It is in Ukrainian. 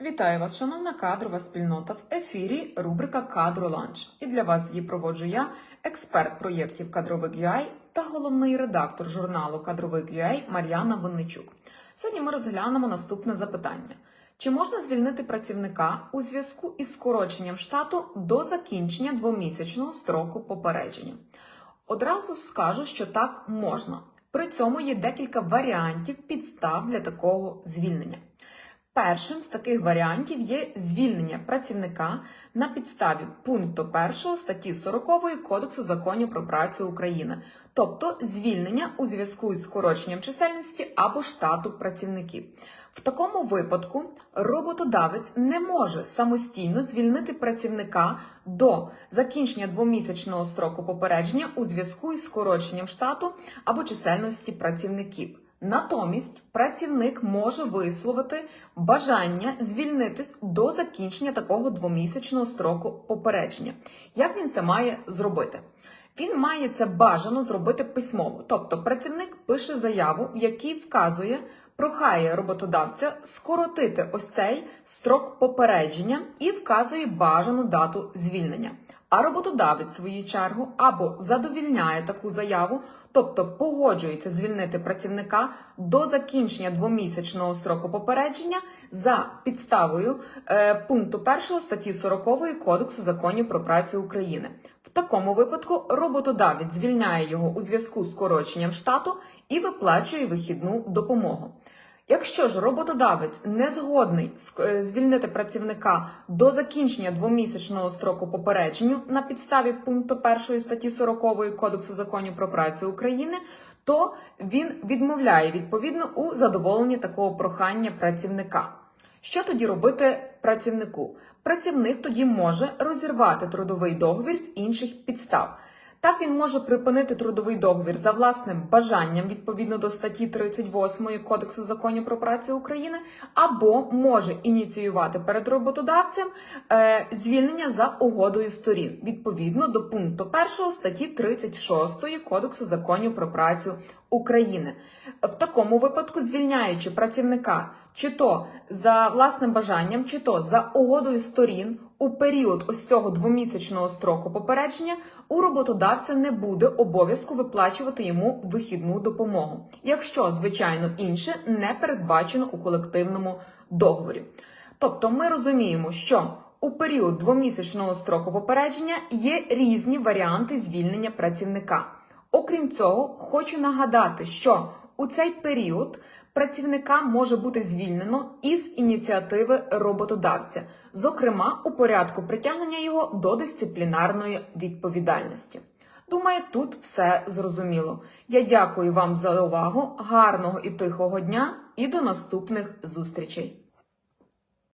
Вітаю вас, шановна кадрова спільнота в ефірі рубрика Кадроланч. І для вас її проводжу я, експерт проєктів Кадровик UA та головний редактор журналу Кадровик UA Мар'яна Винничук. Сьогодні ми розглянемо наступне запитання: чи можна звільнити працівника у зв'язку із скороченням штату до закінчення двомісячного строку попередження? Одразу скажу, що так можна. При цьому є декілька варіантів підстав для такого звільнення. Першим з таких варіантів є звільнення працівника на підставі пункту 1 статті 40 Кодексу законів про працю України, тобто звільнення у зв'язку із скороченням чисельності або штату працівників. В такому випадку роботодавець не може самостійно звільнити працівника до закінчення двомісячного строку попередження у зв'язку із скороченням штату або чисельності працівників. Натомість працівник може висловити бажання звільнитись до закінчення такого двомісячного строку попередження. Як він це має зробити? Він має це бажано зробити письмово, тобто працівник пише заяву, в якій вказує, прохає роботодавця скоротити ось цей строк попередження і вказує бажану дату звільнення. А роботодавець, в свою чергу, або задовільняє таку заяву, тобто погоджується звільнити працівника до закінчення двомісячного строку попередження за підставою е, пункту 1 статті 40 Кодексу законів про працю України. В такому випадку роботодавець звільняє його у зв'язку з скороченням штату і виплачує вихідну допомогу. Якщо ж роботодавець не згодний е, звільнити працівника до закінчення двомісячного строку попередженню на підставі пункту 1 статті 40 Кодексу законів про працю України, то він відмовляє відповідно у задоволенні такого прохання працівника. Що тоді робити працівнику? Працівник тоді може розірвати трудовий договір з інших підстав. Так він може припинити трудовий договір за власним бажанням відповідно до статті 38 Кодексу законів про працю України, або може ініціювати перед роботодавцем е, звільнення за угодою сторін відповідно до пункту 1 статті 36 Кодексу законів про працю України. В такому випадку, звільняючи працівника чи то за власним бажанням, чи то за угодою сторін у період ось цього двомісячного строку попередження, у роботодавця не буде обов'язку виплачувати йому вихідну допомогу, якщо, звичайно, інше не передбачено у колективному договорі. Тобто ми розуміємо, що у період двомісячного строку попередження є різні варіанти звільнення працівника. Окрім цього, хочу нагадати, що у цей період працівника може бути звільнено із ініціативи роботодавця, зокрема у порядку притягнення його до дисциплінарної відповідальності. Думаю, тут все зрозуміло. Я дякую вам за увагу, гарного і тихого дня і до наступних зустрічей.